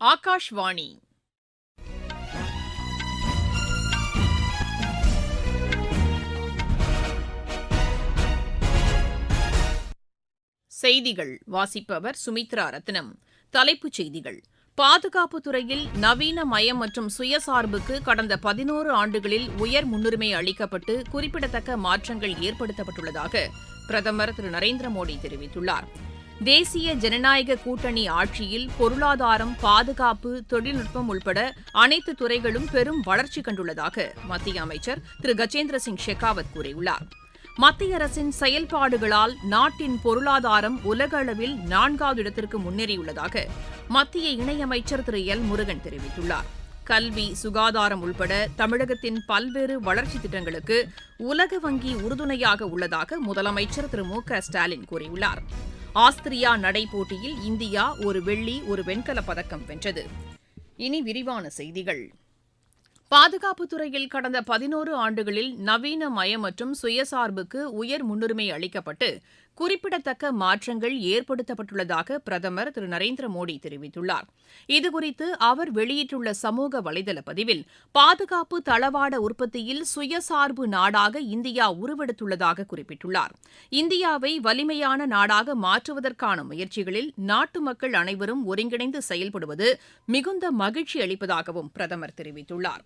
ஆகாஷ்வாணி. செய்திகள் வாசிப்பவர் சுமித்ரா ரத்னம். தலைப்புச் செய்திகள். பாதுகாப்பு துறையில் நவீன மயம் மற்றும் சுயசார்புக்கு கடந்த பதினோரு ஆண்டுகளில் உயர் முன்னுரிமை அளிக்கப்பட்டு குறிப்பிடத்தக்க மாற்றங்கள் ஏற்படுத்தப்பட்டுள்ளதாக பிரதமர் திரு நரேந்திர மோடி தெரிவித்துள்ளார். தேசிய ஜனநாயக கூட்டணி ஆட்சியில் பொருளாதாரம் பாதுகாப்பு தொழில்நுட்பம் உள்பட அனைத்து துறைகளும் பெரும் வளர்ச்சி கண்டுள்ளதாக மத்திய அமைச்சர் திரு கஜேந்திர சிங் ஷெகாவத் கூறியுள்ளார். மத்திய அரசின் செயல்பாடுகளால் நாட்டின் பொருளாதாரம் உலக அளவில் நான்காவது இடத்திற்கு முன்னேறியுள்ளதாக மத்திய இணையமைச்சர் திரு எல். முருகன் தெரிவித்துள்ளார். கல்வி சுகாதாரம் உள்பட தமிழகத்தின் பல்வேறு வளர்ச்சி திட்டங்களுக்கு உலக வங்கி உறுதுணையாக உள்ளதாக முதலமைச்சர் திரு மு க ஸ்டாலின் கூறியுள்ளார். ஆஸ்திரியா நடைபோட்டியில் இந்தியா ஒரு வெள்ளி ஒரு வெண்கலப் பதக்கம் வென்றது. இனி விரிவான செய்திகள். பாதுகாப்பு துறையில் கடந்த பதினோரு ஆண்டுகளில் நவீன மயம் மற்றும் சுயசார்புக்கு உயர் முன்னுரிமை அளிக்கப்பட்டு குறிப்பிடத்தக்க மாற்றங்கள் ஏற்படுத்தப்பட்டுள்ளதாக பிரதமர் திரு. நரேந்திர மோடி தெரிவித்துள்ளார். இதுகுறித்து அவர் வெளியிட்டுள்ள சமூக வலைதள பதிவில் பாதுகாப்பு தளவாட உற்பத்தியில் சுயசார்பு நாடாக இந்தியா உருவெடுத்துள்ளதாக குறிப்பிட்டுள்ளார். இந்தியாவை வலிமையான நாடாக மாற்றுவதற்கான முயற்சிகளில் நாட்டு மக்கள் அனைவரும் ஒருங்கிணைந்து செயல்படுவது மிகுந்த மகிழ்ச்சி அளிப்பதாகவும் பிரதமர் தெரிவித்துள்ளார்.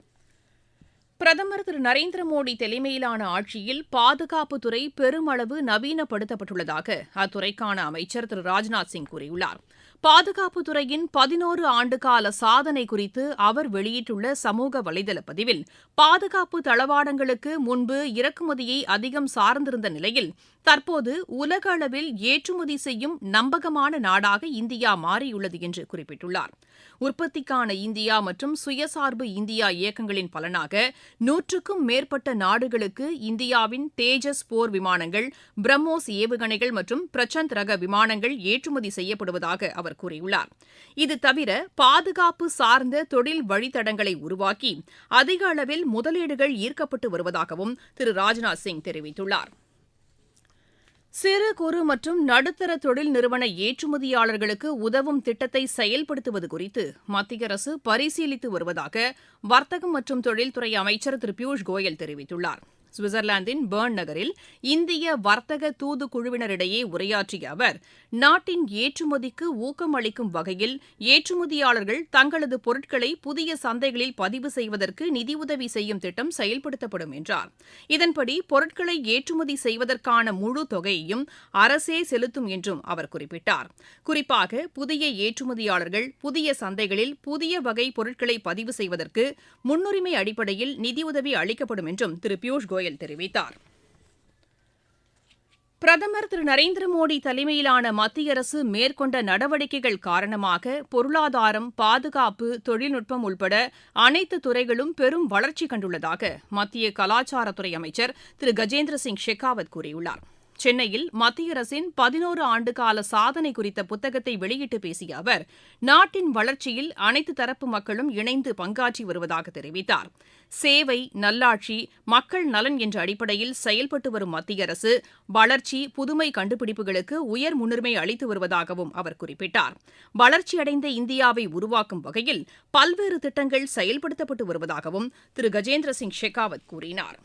பிரதமர் திரு நரேந்திர மோடி தலைமையிலான ஆட்சியில் பாதுகாப்புத்துறை பெருமளவு நவீனப்படுத்தப்பட்டுள்ளதாக அத்துறைக்கான அமைச்சர் திரு ராஜ்நாத் சிங் கூறியுள்ளார். பாதுகாப்புத்துறையின் பதினோரு ஆண்டுகால சாதனை குறித்து அவர் வெளியிட்டுள்ள சமூக வலைதள பதிவில் பாதுகாப்பு தளவாடங்களுக்கு முன்பு இறக்குமதியை அதிகம் சார்ந்திருந்த நிலையில் தற்போது உலக அளவில் ஏற்றுமதி செய்யும் நம்பகமான நாடாக இந்தியா மாறியுள்ளது என்று குறிப்பிட்டுள்ளார். உற்பத்திக்கான இந்தியா மற்றும் சுயசார்பு இந்தியா இயக்கங்களின் பலனாக நூற்றுக்கும் மேற்பட்ட நாடுகளுக்கு இந்தியாவின் தேஜஸ் போர் விமானங்கள் பிரம்மோஸ் ஏவுகணைகள் மற்றும் பிரச்சந்த் ரக விமானங்கள் ஏற்றுமதி செய்யப்படுவதாக அவர் கூறியுள்ளார். இது தவிர பாதுகாப்பு சார்ந்த தொழில் வழித்தடங்களை உருவாக்கி அதிக அளவில் முதலீடுகள் ஈர்க்கப்பட்டு வருவதாகவும் திரு ராஜ்நாத் சிங் தெரிவித்துள்ளார். சிறு குறு மற்றும் நடுத்தர தொழில் நிறுவன ஏற்றுமதியாளர்களுக்கு உதவும் திட்டத்தை செயல்படுத்துவது குறித்து மத்திய அரசு பரிசீலித்து வருவதாக வர்த்தகம் மற்றும் தொழில்துறை அமைச்சர் திரு பியூஷ் கோயல் தெரிவித்துள்ளார். சுவிட்சர்லாந்தின் பேர்ன் நகரில் இந்திய வர்த்தக தூது குழுவினரிடையே உரையாற்றிய அவர் நாட்டின் ஏற்றுமதிக்கு ஊக்கம் அளிக்கும் வகையில் ஏற்றுமதியாளர்கள் தங்களது பொருட்களை புதிய சந்தைகளில் பதிவு செய்வதற்கு நிதியுதவி செய்யும் திட்டம் செயல்படுத்தப்படும் என்றார். இதன்படி பொருட்களை ஏற்றுமதி செய்வதற்கான முழு தொகையையும் அரசே செலுத்தும் என்றும் அவர் குறிப்பிட்டார். குறிப்பாக புதிய ஏற்றுமதியாளர்கள் புதிய சந்தைகளில் புதிய வகை பொருட்களை பதிவு செய்வதற்கு முன்னுரிமை அடிப்படையில் நிதியுதவி அளிக்கப்படும் என்றும் திரு பியூஷ் கோயல் கோயல் தெரிவித்தார். பிரதமர் திரு நரேந்திர மோடி தலைமையிலான மத்திய அரசு மேற்கொண்ட நடவடிக்கைகள் காரணமாக பொருளாதாரம் பாதுகாப்பு தொழில்நுட்பம் உள்பட அனைத்து துறைகளும் பெரும் வளர்ச்சி கண்டுள்ளதாக மத்திய கலாச்சாரத்துறை அமைச்சர் திரு கஜேந்திர சிங் ஷெகாவத் கூறியுள்ளார். சென்னையில் மத்திய அரசின் பதினோரு ஆண்டுகால சாதனை குறித்த புத்தகத்தை வெளியிட்டு பேசிய அவர் நாட்டின் வளர்ச்சியில் அனைத்து தரப்பு மக்களும் இணைந்து பங்காற்றி வருவதாக தெரிவித்தார். சேவை நல்லாட்சி மக்கள் நலன் என்ற அடிப்படையில் செயல்பட்டு வரும் மத்திய அரசு வளர்ச்சி புதுமை கண்டுபிடிப்புகளுக்கு உயர் முன்னுரிமை அளித்து வருவதாகவும் அவர் குறிப்பிட்டார். வளர்ச்சியடைந்த இந்தியாவை உருவாக்கும் வகையில் பல்வேறு திட்டங்கள் செயல்படுத்தப்பட்டு வருவதாகவும் திரு. கஜேந்திர சிங் ஷெகாவத் கூறினார்.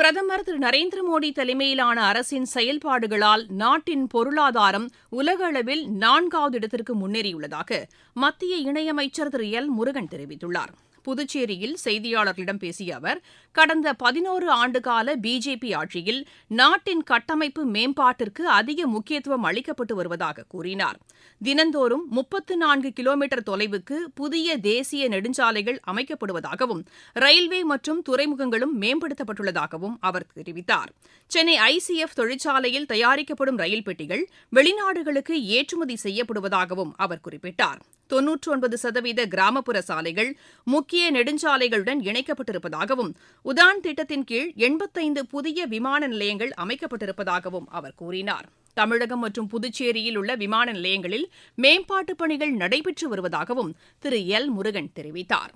பிரதமர் திரு நரேந்திர மோடி தலைமையிலான அரசின் செயல்பாடுகளால் நாட்டின் பொருளாதாரம் உலக அளவில் நான்காவது இடத்திற்கு முன்னேறியுள்ளதாக மத்திய இணையமைச்சர் திரு எல் முருகன் தெரிவித்துள்ளார். புதுச்சேரியில் செய்தியாளர்களிடம் பேசிய அவர் கடந்த பதினோரு ஆண்டுகால பிஜேபி ஆட்சியில் நாட்டின் கட்டமைப்பு மேம்பாட்டிற்கு அதிக முக்கியத்துவம் அளிக்கப்பட்டு வருவதாக கூறினார். தினந்தோறும் முப்பத்து நான்கு கிலோமீட்டர் தொலைவுக்கு புதிய தேசிய நெடுஞ்சாலைகள் அமைக்கப்படுவதாகவும் ரயில்வே மற்றும் துறைமுகங்களும் மேம்படுத்தப்பட்டுள்ளதாகவும் அவர் தெரிவித்தார். சென்னை ஐசிஎஃப் தொழிற்சாலையில் தயாரிக்கப்படும் ரயில் பெட்டிகள் வெளிநாடுகளுக்கு ஏற்றுமதி செய்யப்படுவதாகவும் அவர் குறிப்பிட்டார். தொன்னூற்றி ஒன்பது சதவீத கிராமப்புற சாலைகள் முக்கிய நெடுஞ்சாலைகளுடன் இணைக்கப்பட்டிருப்பதாகவும் உதான் திட்டத்தின் கீழ் எண்பத்தைந்து புதிய விமான நிலையங்கள் அமைக்கப்பட்டிருப்பதாகவும் அவர் கூறினார். தமிழகம் மற்றும் புதுச்சேரியில் உள்ள விமான நிலையங்களில் மேம்பாட்டுப் பணிகள் நடைபெற்று வருவதாகவும் திரு. எல். முருகன் தெரிவித்தார்.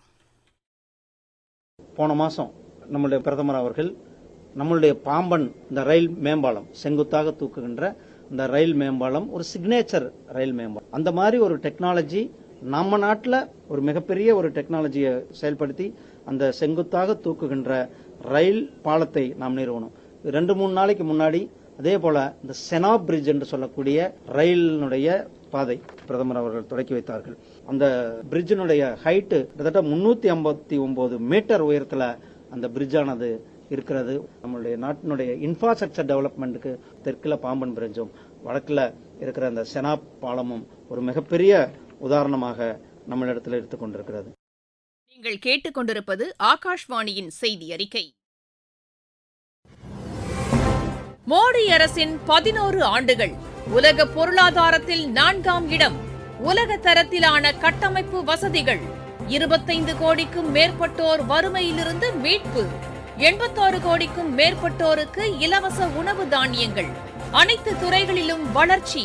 போன மாதம் நம்முடைய பிரதமர் அவர்கள் நம்மளுடைய பாம்பன் இந்த ரயில் மேம்பாலம் செங்குத்தாக தூக்குகின்ற இந்த ரயில் மேம்பாலம் ஒரு சிக்னேச்சர் ரயில் மேம்பாலம். அந்த மாதிரி ஒரு டெக்னாலஜி நம்ம நாட்டில் ஒரு மிகப்பெரிய ஒரு டெக்னாலஜியை செயல்படுத்தி அந்த செங்குத்தாக தூக்குகின்ற ரயில் பாலத்தை நாம் நிறுவனம் ரெண்டு மூணு நாளைக்கு முன்னாடி அதே போல இந்த செனா பிரிட்ஜ் என்று சொல்லக்கூடிய ரயிலினுடைய பாதை பிரதமர் அவர்கள் தொடக்கி வைத்தார்கள். அந்த பிரிட்ஜினுடைய ஹைட்டு கிட்டத்தட்ட முன்னூத்தி ஐம்பத்தி ஒன்பது மீட்டர் உயரத்துல அந்த பிரிட்ஜானது இருக்கிறது. நம்மளுடைய நாட்டினுடைய இன்ஃப்ராஸ்ட்ரக்சர் டெவலப்மெண்ட்டுக்கு தெற்குல பாம்பன் பிரிட்ஜும் வடக்குல இருக்கிற அந்த செனா பாலமும் ஒரு மிகப்பெரிய உதாரணமாக நம்மளிடத்தில் எடுத்துக்கொண்டிருக்கிறது நீங்கள் கேட்டுக்கொண்டிருப்பது ஆகாஷ்வாணியின் செய்தி அறிக்கை மோடி அரசின் பதினோரு ஆண்டுகள் உலக பொருளாதாரத்தில் நான்காம் இடம் உலக தரத்திலான கட்டமைப்பு வசதிகள் இருபத்தைந்து கோடிக்கும் மேற்பட்டோர் வறுமையிலிருந்து மீட்பு எண்பத்தாறு கோடிக்கும் மேற்பட்டோருக்கு இலவச உணவு தானியங்கள் அனைத்து துறைகளிலும் வளர்ச்சி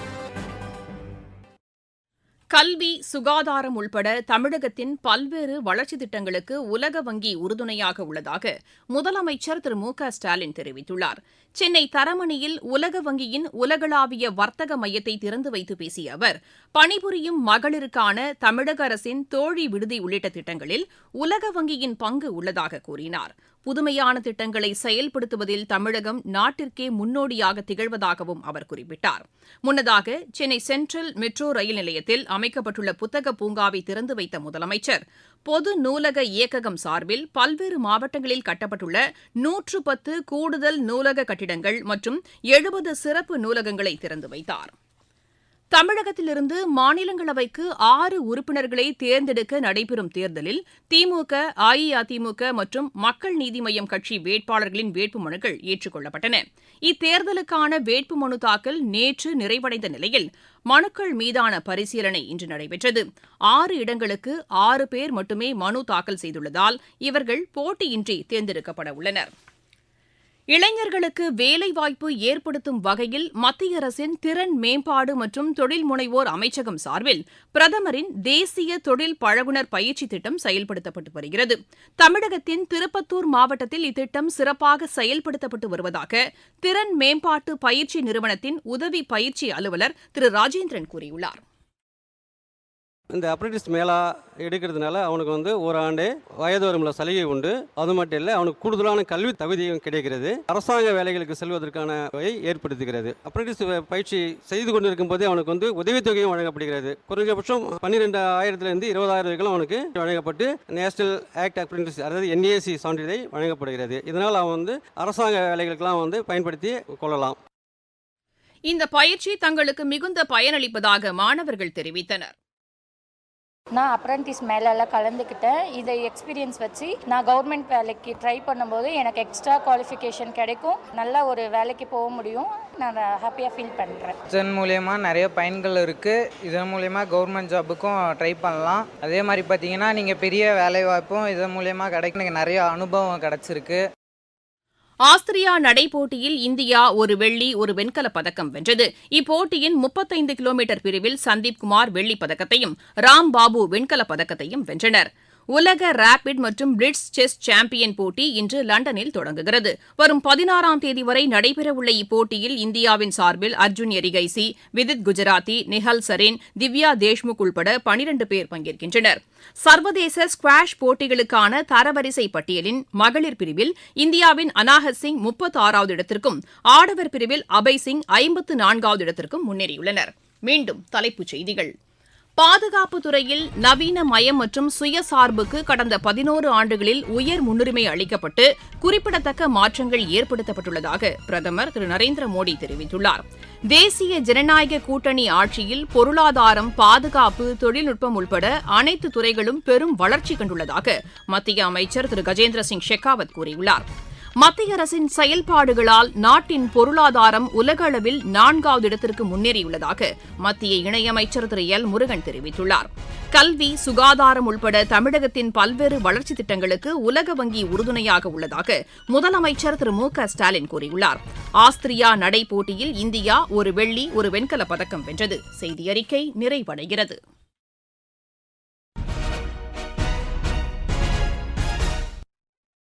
கல்வி சுகாதாரம் உள்பட தமிழகத்தின் பல்வேறு வளர்ச்சித் திட்டங்களுக்கு உலக வங்கி உறுதுணையாக உள்ளதாக முதலமைச்சர் திரு மு க ஸ்டாலின் தெரிவித்துள்ளார். சென்னை தரமணியில் உலக வங்கியின் உலகளாவிய வர்த்தக மையத்தை திறந்து வைத்து பேசிய அவர் பணிபுரியும் மகளிருக்கான தமிழக அரசின் தோழி விடுதி உள்ளிட்ட திட்டங்களில் உலக வங்கியின் பங்கு உள்ளதாக கூறினார். புதுமையான திட்டங்களை செயல்படுத்துவதில் தமிழகம் நாட்டிற்கே முன்னோடியாக திகழ்வதாகவும் அவர் குறிப்பிட்டார். முன்னதாக சென்னை சென்ட்ரல் மெட்ரோ ரயில் நிலையத்தில் அமைக்கப்பட்டுள்ள புத்தக பூங்காவை திறந்து வைத்த முதலமைச்சர் பொது நூலக இயக்ககம் சார்பில் பல்வேறு மாவட்டங்களில் கட்டப்பட்டுள்ள நூற்று பத்து கூடுதல் நூலக கட்டிடங்கள் மற்றும் எழுபது சிறப்பு நூலகங்களை திறந்து வைத்தார். தமிழகத்திலிருந்து மாநிலங்களவைக்கு ஆறு உறுப்பினர்களை தேர்ந்தெடுக்க நடைபெறும் தேர்தலில் திமுக அஇஅதிமுக மற்றும் மக்கள் நீதி மய்யம் கட்சி வேட்பாளர்களின் வேட்புமனுக்கள் ஏற்றுக் கொள்ளப்பட்டன இத்தேர்தலுக்கான வேட்புமனு தாக்கல் நேற்று நிறைவடைந்த நிலையில் மனுக்கள் மீதான பரிசீலனை இன்று நடைபெற்றது. ஆறு இடங்களுக்கு ஆறு பேர் மட்டுமே மனு தாக்கல் செய்துள்ளதால் இவர்கள் போட்டியின்றி தேர்ந்தெடுக்கப்பட உள்ளனா் இளைஞர்களுக்கு வேலைவாய்ப்பு ஏற்படுத்தும் வகையில் மத்திய அரசின் திறன் மேம்பாடு மற்றும் தொழில் முனைவோர் அமைச்சகம் சார்பில் பிரதமரின் தேசிய தொழில் பழகுனர் பயிற்சி திட்டம் செயல்படுத்தப்பட்டு வருகிறது. தமிழகத்தின் திருப்பத்தூர் மாவட்டத்தில் இத்திட்டம் சிறப்பாக செயல்படுத்தப்பட்டு வருவதாக திறன் மேம்பாட்டு பயிற்சி நிறுவனத்தின் உதவி பயிற்சி அலுவலர் திரு. ராஜேந்திரன் கூறியுள்ளார். இந்த அப்ரண்டிஸ் மேலா எடுக்கிறதுனால அவனுக்கு வந்து ஒரு ஆண்டு வயது வரம்புல சலுகை உண்டு. அது மட்டும் இல்லை அவனுக்கு கூடுதலான கல்வி தகுதியும் கிடைக்கிறது. அரசாங்க வேலைகளுக்கு செல்வதற்கான வகை ஏற்படுத்துகிறது. அப்ரண்டிஸ் பயிற்சி செய்து கொண்டிருக்கும் போதே அவனுக்கு வந்து உதவித்தொகையும் வழங்கப்படுகிறது. குறைஞ்சபட்சம் பன்னிரெண்டு ஆயிரத்திலிருந்து இருபதாயிரம் வரைக்கும் அவனுக்கு வழங்கப்பட்டு நேஷனல் ஆக்ட் அப்ரண்டிஸ் அதாவது என்ஏசி சான்றிதழை வழங்கப்படுகிறது. இதனால் அவன் வந்து அரசாங்க வேலைகளுக்கெல்லாம் வந்து பயன்படுத்தி கொள்ளலாம். இந்த பயிற்சி தங்களுக்கு மிகுந்த பயனளிப்பதாக மாணவர்கள் தெரிவித்தனர். நான் அப்ரண்டிஸ் மேலெல்லாம் கலந்துக்கிட்டேன். இதை எக்ஸ்பீரியன்ஸ் வச்சு நான் கவர்மெண்ட் வேலைக்கு ட்ரை பண்ணும்போது எனக்கு எக்ஸ்ட்ரா குவாலிஃபிகேஷன் கிடைக்கும். நல்ல ஒரு வேலைக்கு போக முடியும். நான் ஹாப்பியாக ஃபீல் பண்ணுறேன் இதன் மூலயமா நிறைய பயன்கள் இருக்குது இதன் மூலயமா கவர்மெண்ட் ஜாபுக்கும் ட்ரை பண்ணலாம். அதே மாதிரி பார்த்தீங்கன்னா நீங்கள் பெரிய வேலைவாய்ப்பும் இதன் மூலயமா கிடைக்க எனக்கு நிறைய அனுபவம் கிடச்சிருக்கு. ஆஸ்திரியா நடைபோட்டியில் இந்தியா ஒரு வெள்ளி ஒரு வெண்கலப் பதக்கம் வென்றது. இப்போட்டியின் முப்பத்தைந்து கிலோமீட்டர் பிரிவில் சந்தீப் குமார் வெள்ளிப் பதக்கத்தையும் ராம் பாபு வெண்கலப் பதக்கத்தையும் வென்றனர். உலக ரேபிட் மற்றும் பிளிட்ஸ் செஸ் சாம்பியன் போட்டி இன்று லண்டனில் தொடங்குகிறது. வரும் பதினாறாம் தேதி வரை நடைபெறவுள்ள இப்போட்டியில் இந்தியாவின் சார்பில் அர்ஜுன் எரிகைசி விதித் குஜராத்தி நிஹல் சரேன் திவ்யா தேஷ்முக் உள்பட பனிரண்டு பேர் பங்கேற்கின்றனர். சர்வதேச ஸ்குவாஷ் போட்டிகளுக்கான தரவரிசை பட்டியலின் மகளிர் பிரிவில் இந்தியாவின் அனாஹத் சிங் முப்பத்தி ஆறாவது இடத்திற்கும் ஆடவர் பிரிவில் அபய் சிங் ஐம்பத்து நான்காவது இடத்திற்கும் முன்னேறியுள்ளனர். மீண்டும் தலைப்புச் செய்திகள். பாதுகாப்பு துறையில் நவீன மயம் மற்றும் சுயசார்புக்கு கடந்த பதினோரு ஆண்டுகளில் உயர் முன்னுரிமை அளிக்கப்பட்டு குறிப்பிடத்தக்க மாற்றங்கள் ஏற்படுத்தப்பட்டுள்ளதாக பிரதமர் திரு நரேந்திர மோடி தெரிவித்துள்ளார். தேசிய ஜனநாயக கூட்டணி ஆட்சியில் பொருளாதாரம் பாதுகாப்பு தொழில்நுட்பம் உள்பட அனைத்து துறைகளும் பெரும் வளர்ச்சி கண்டுள்ளதாக மத்திய அமைச்சர் திரு கஜேந்திர சிங் ஷெகாவத் கூறியுள்ளார். மத்திய அரசின் செயல்பாடுகளால் நாட்டின் பொருளாதாரம் உலக அளவில் நான்காவது இடத்திற்கு முன்னேறியுள்ளதாக மத்திய இணையமைச்சர் திரு. எல். முருகன் தெரிவித்துள்ளார். கல்வி சுகாதாரம் உள்பட தமிழகத்தின் பல்வேறு வளர்ச்சித் திட்டங்களுக்கு உலக வங்கி உறுதுணையாக உள்ளதாக முதலமைச்சர் திரு. மு. க. ஸ்டாலின் கூறியுள்ளார். ஆஸ்திரியா நடை போட்டியில் இந்தியா ஒரு வெள்ளி ஒரு வெண்கலப் பதக்கம் வென்றது. செய்தி அறிக்கை நிறைவடைகிறது.